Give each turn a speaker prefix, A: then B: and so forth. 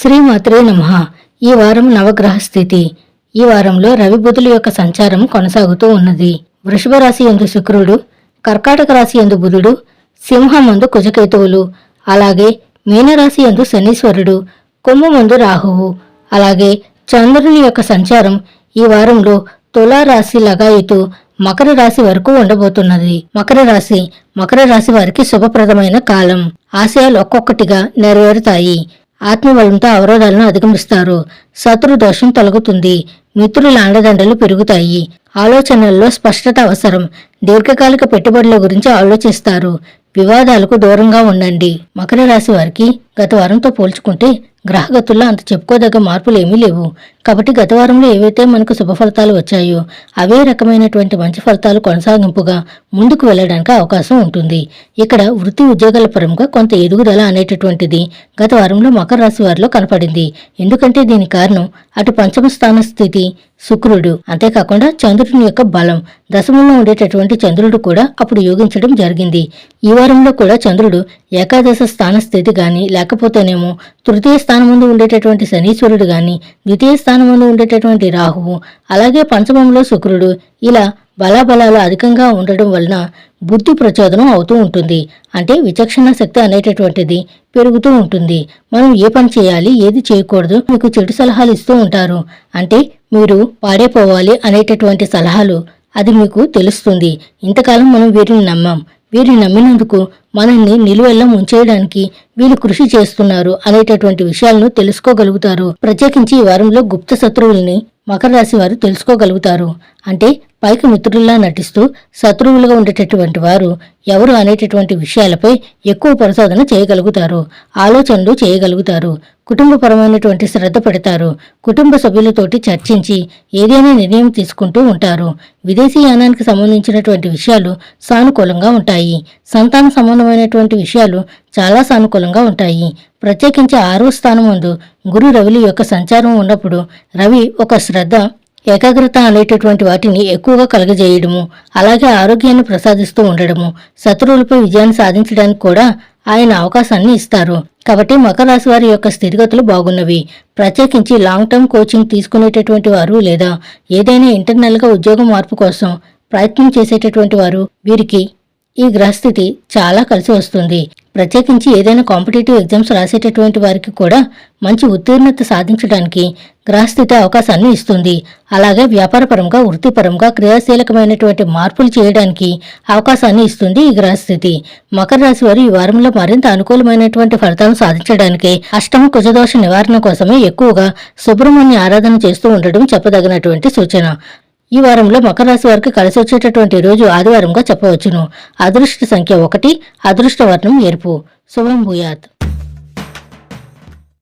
A: శ్రీమాత్రే నమ. ఈ వారం నవగ్రహ స్థితి ఈ వారంలో రవి బుధుల యొక్క సంచారం కొనసాగుతూ ఉన్నది. వృషభ రాశి ఎందు శుక్రుడు కర్కాటక రాశి ఎందు బుధుడు సింహమందు కుజకేతువులు అలాగే మీనరాశి ఎందు శనీశ్వరుడు కొమ్ము రాహువు అలాగే చంద్రుని యొక్క సంచారం ఈ వారంలో తులారాశి లగాయితూ మకర రాశి వరకు ఉండబోతున్నది. మకర రాశి మకర రాశి వారికి శుభప్రదమైన కాలం. ఆశయాలు ఒక్కొక్కటిగా నెరవేరుతాయి. ఆత్మబలంతో అవరోధాలను అధిగమిస్తారు. శత్రు దోషం తొలగుతుంది. మిత్రుల అండదండలు పెరుగుతాయి. ఆలోచనల్లో స్పష్టత అవసరం. దీర్ఘకాలిక పెట్టుబడుల గురించి ఆలోచిస్తారు. వివాదాలకు దూరంగా ఉండండి. మకర రాశి వారికి గత వారంతో పోల్చుకుంటే గ్రహగతుల్లో అంత చెప్పుకోదగ్గ మార్పులు ఏమీ లేవు. కాబట్టి గత వారంలో ఏవైతే మనకు శుభ ఫలితాలు వచ్చాయో అవే రకమైనటువంటి మంచి ఫలితాలు కొనసాగింపుగా ముందుకు వెళ్ళడానికి అవకాశం ఉంటుంది. ఇక్కడ వృత్తి ఉద్యోగాల పరంగా కొంత ఎదుగుదల అనేటటువంటిది గత వారంలో మకర రాశి వారిలో కనపడింది. ఎందుకంటే దీని కారణం అటు పంచమ స్థాన స్థితి శుక్రుడు అంతేకాకుండా చంద్రుని యొక్క బలం. దశమంలో ఉండేటటువంటి చంద్రుడు కూడా అప్పుడు యోగించడం జరిగింది. ఈ వారంలో కూడా చంద్రుడు ఏకాదశ స్థాన స్థితి గాని లేకపోతేనేమో తృతీయ స్థానం ముందు ఉండేటటువంటి శనీశ్వరుడు గాని ద్వితీయ స్థానం స్థానంలో ఉండేటటువంటి రాహువు అలాగే పంచమంలో శుక్రుడు ఇలా బలాబలాలు అధికంగా ఉండడం వలన బుద్ధి ప్రచోదనం అవుతూ ఉంటుంది. అంటే విచక్షణ శక్తి అనేటటువంటిది పెరుగుతూ ఉంటుంది. మనం ఏ పని చేయాలి ఏది చేయకూడదు మీకు చెడు సలహాలు ఇస్తూ ఉంటారు. అంటే మీరు పాడైపోవాలి అనేటటువంటి సలహాలు అది మీకు తెలుస్తుంది. ఇంతకాలం మనం వీరిని నమ్మాం. వీరిని నమ్మినందుకు మనల్ని నిలువెల్లా ముంచేయడానికి వీళ్ళు కృషి చేస్తున్నారు అనేటటువంటి విషయాలను తెలుసుకోగలుగుతారు. ప్రత్యేకించి ఈ వారంలో గుప్త శత్రువుల్ని మకర రాశి వారు తెలుసుకోగలుగుతారు. అంటే పైకి మిత్రుల్లా నటిస్తూ శత్రువులుగా ఉండేటటువంటి వారు ఎవరు అనేటటువంటి విషయాలపై ఎక్కువ పరిశోధన చేయగలుగుతారు. ఆలోచనలు చేయగలుగుతారు. కుటుంబపరమైనటువంటి శ్రద్ధ పెడతారు. కుటుంబ సభ్యులతోటి చర్చించి ఏదైనా నిర్ణయం తీసుకుంటూ ఉంటారు. విదేశీ యానానికి సంబంధించినటువంటి విషయాలు సానుకూలంగా ఉంటాయి. సంతాన సంబంధమైనటువంటి విషయాలు చాలా సానుకూలంగా ఉంటాయి. ప్రత్యేకించి ఆరో స్థానం ముందు గురు రవిలి యొక్క సంచారం ఉన్నప్పుడు రవి ఒక శ్రద్ధ ఏకాగ్రత అనేటటువంటి వాటిని ఎక్కువగా కలగజేయడము అలాగే ఆరోగ్యాన్ని ప్రసాదిస్తూ ఉండడము శత్రువులపై విజయాన్ని సాధించడానికి కూడా ఆయన అవకాశాన్ని ఇస్తారు. కాబట్టి మకర రాశి వారి యొక్క స్థితిగతులు బాగున్నవి. ప్రత్యేకించి లాంగ్ టర్మ్ కోచింగ్ తీసుకునేటటువంటి వారు లేదా ఏదైనా ఇంటర్నల్గా ఉద్యోగం మార్పు కోసం ప్రయత్నం చేసేటటువంటి వారు వీరికి ఈ గ్రహస్థితి చాలా కలిసి వస్తుంది. ప్రత్యేకించి ఏదైనా కాంపిటేటివ్ ఎగ్జామ్స్ రాసేటటువంటి వారికి కూడా మంచి ఉత్తీర్ణత సాధించడానికి గ్రహస్థితి అవకాశాన్ని ఇస్తుంది. అలాగే వ్యాపారపరంగా వృత్తిపరంగా క్రియాశీలకమైనటువంటి మార్పులు చేయడానికి అవకాశాన్ని ఇస్తుంది ఈ గ్రహస్థితి మకర రాశి వారు ఈ వారంలో మరింత అనుకూలమైనటువంటి ఫలితాలను సాధించడానికి అష్టమ కుజదోష నివారణ కోసమే ఎక్కువగా సుబ్రహ్మణ్య ఆరాధన చేస్తూ ఉండడం చెప్పదగినటువంటి సూచన. ఈ వారంలో మకర రాశి వారికి కలిసి వచ్చేటటువంటి రోజు ఆదివారంగా చెప్పవచ్చును. అదృష్ట సంఖ్య ఒకటి అదృష్ట వర్ణం ఎరుపు. శుభం భూయాత్.